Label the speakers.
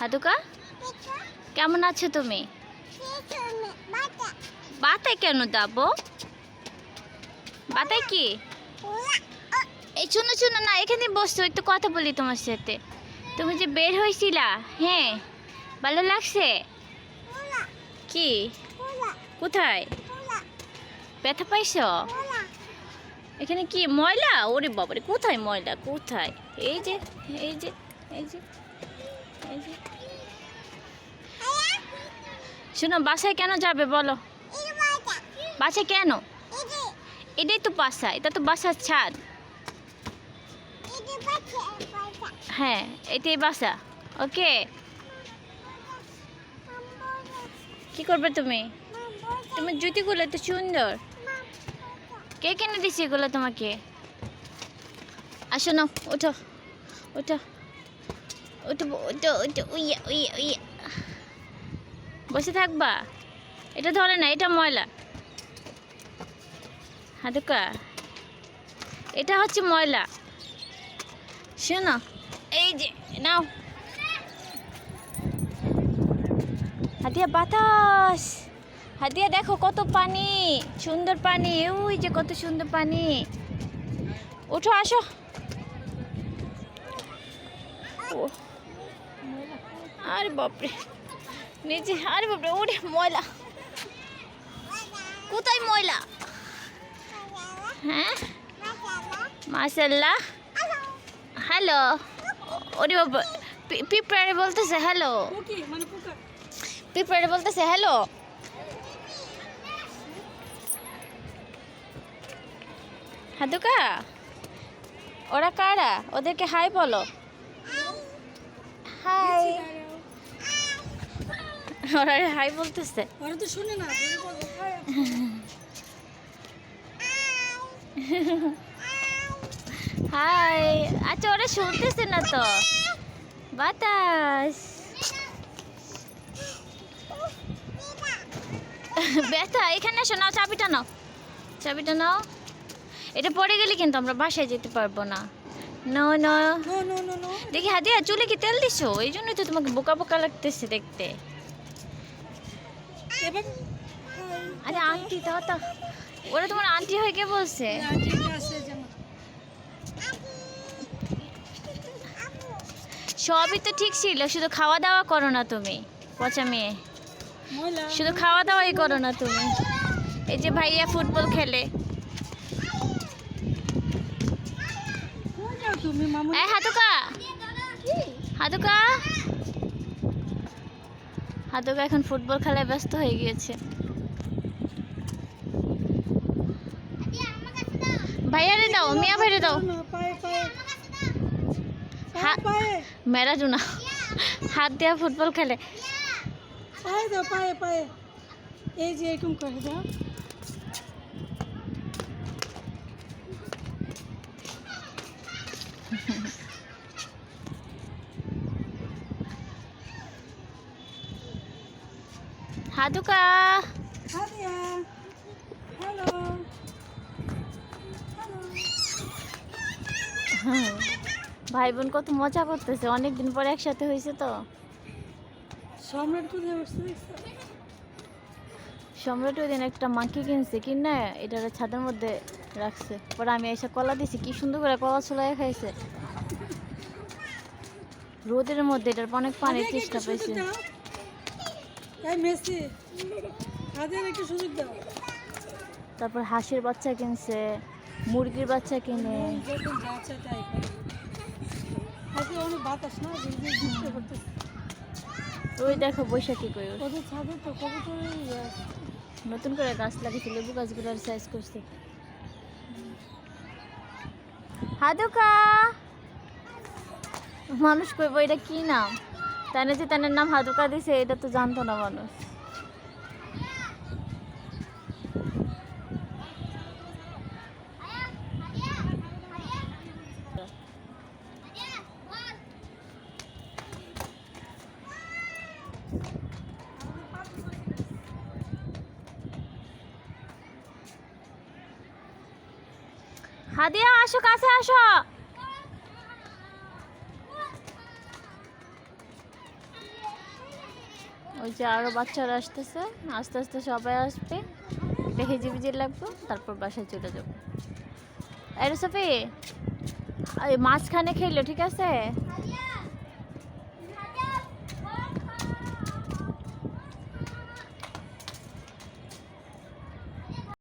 Speaker 1: হাদুকা? কেমন আছো তুমি? বাতায় কেন যাব বাতায় কি? এই শুনো শুনো, না, এখানে বসছো একটু কথা বলি তোমার সাথে। তুমি যে বের হয়েছিলা হ্যাঁ? ভালো লাগছে? কি? কোথায়? ব্যথা পাইছো? এখানে কি ময়লা? ওরে বাবারে, কোথায় ময়লা? কোথায়? এই যে এই যে এই যে। শোনো, বাসায় কেন যাবে বলো? বাসায় কেন? এটাই তো বাসা, এটা তো বাসার ছাদ। হ্যাঁ এটাই বাসা, ওকে? কি করবে তুমি? তোমার জুতিগুলো এত সুন্দর। কে কিনে দিছে এগুলো তোমাকে? আসো না ওঠো ওঠো। ওঠো ওঠো উইয়া উইয়া উইয়া। বসে থাকবা। এটা ধরে না এটা ময়লা। হাতুকা এটা হচ্ছে ময়লা। শোনো এই যে নাও। হাতিয়া বাতাস। হাতিয়া দেখো কত পানি সুন্দর পানি। ওই যে কত সুন্দর পানি। ওঠো আসো। ও, আরে বাপরে। নিচে আরে বাপরে ওরে ময়লা। কোথায় ময়লা? হ্যাঁ? মাশাল্লাহ হ্যালো। ওরে বাবা পি- পিঁপড়ারে বলতেছে হ্যালো। পিঁপড়ারে বলতেছে হ্যালো। হাদুকা ওরা কারা? ওদেরকে হাই বলো। হাই ওরা হাই বলতেছে।
Speaker 2: ওরা তো শুনে না হাই।
Speaker 1: আচ্ছা ওরা শুনতেছে না তো? বাতাস। ব্যথা এখানে এসো নাও চাবিটা নাও। চাবিটা নাও। এটা পড়ে গেলে কিন্তু আমরা বাসায় যেতে পারব না। No no. দেখি হাদিয়া চুলে কি তেল দিছো? এই জন্যই তো তোমাকে বোকা বোকা লাগতেছে দেখতে।
Speaker 2: এবার
Speaker 1: আরে আন্টি দাও তো। ওরা তোমার আন্টি হয়ে কে বলছে? সবই তো ঠিক ছিল শুধু খাওয়া দাওয়া করো না তুমি পচা মেয়ে। শুধু খাওয়া দাওয়াই করো না তুমি। এই যে ভাইয়া ফুটবল খেলে।
Speaker 2: তুমি
Speaker 1: হাতুকা! হাতুকা! হাতুকা এখন ফুটবল খেলায় ব্যস্ত হয়ে গিয়েছে। ভাইয়ারে দাও মিয়া ভাইরে দাও।
Speaker 2: না, পায়ে পায়ে
Speaker 1: হা-
Speaker 2: পায়ে পায়ে
Speaker 1: মেরাজু না। হাত দেওয়া ফুটবল খেলে।
Speaker 2: পায়ে দাও পায়ে পায়ে। এই যে এরকম করে দাও। হ্যালো।
Speaker 1: ভাই বোন কত মজা করতেছে অনেক দিন পরে একসাথে হয়েছে তো।
Speaker 2: সম্রাট কোথায়
Speaker 1: ওই দিন একটা মাংকি কিনছে কিনে এটার ছাদের মধ্যে রাখছে। পরে আমি এসে কলা দিছি কি সুন্দর করে কলা ছুলাই খাইছে। রোদের মধ্যে এটার অনেক পানির চেষ্টা পাইছে।
Speaker 2: দাও। এই মেসি হাদিয়ার একটু সুযোগ দাও
Speaker 1: তারপর হাঁসের বাচ্চা কিনছে মুরগির বাচ্চা কিনে
Speaker 2: যখন তাই। অনেক বাতাস না বৃষ্টি করতেছে
Speaker 1: ওই দেখো বৈশাখী কই।
Speaker 2: ওদের ছাদে তো
Speaker 1: নতুন করে গাছ লাগিয়েছে লেবু গাছগুলোর সাইজ করছে হাদুকা মানুষ কইব এটা কি নাম তানে যে তানের নাম হাদুকা দিছে, এটা তো জানতো না মানুষ। হাদিয়া, আসো, কাছে আসো। ওই যে আরও বাচ্চারা আসতেছে, আস্তে আস্তে সবাই আসবে। একটা হিজিবিজি লাগবে, তারপর বাসায় চলে যাব। আরে সফি মাঝখানে খেলো ঠিক আছে?